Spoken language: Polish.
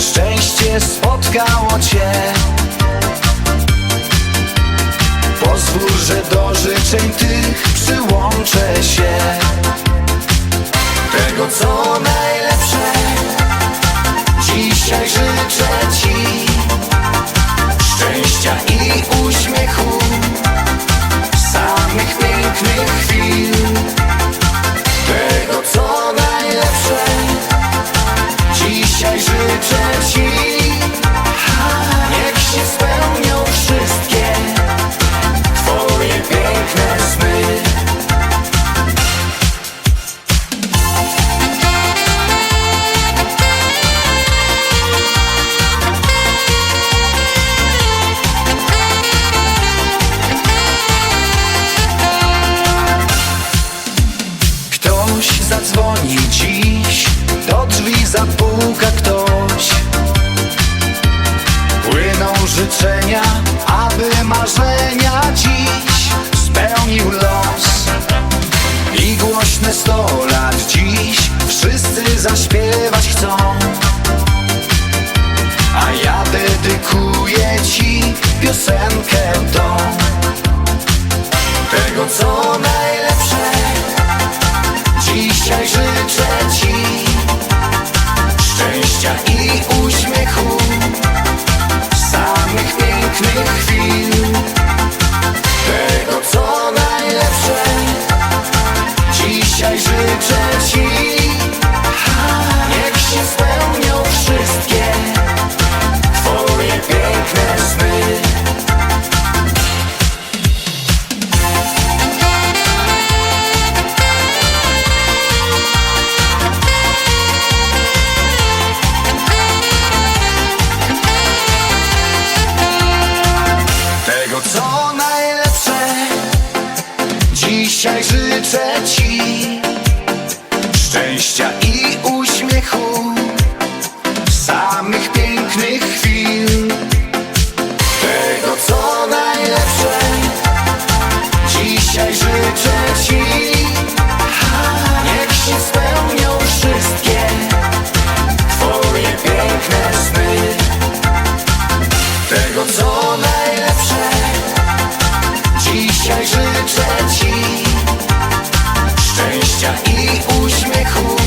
szczęście spotkało Cię Pozwól, że do życzeń tych przyłączę życzę ci. lat. Dziś Wszyscy zaśpiewać chcą. A ja dedykuję to najlepsze. Dzisiaj życzę Ci Szczęścia i uśmiechu Samych pięknych chwil. Tego co najlepsze. Dzisiaj życzę Ci 你无需美乎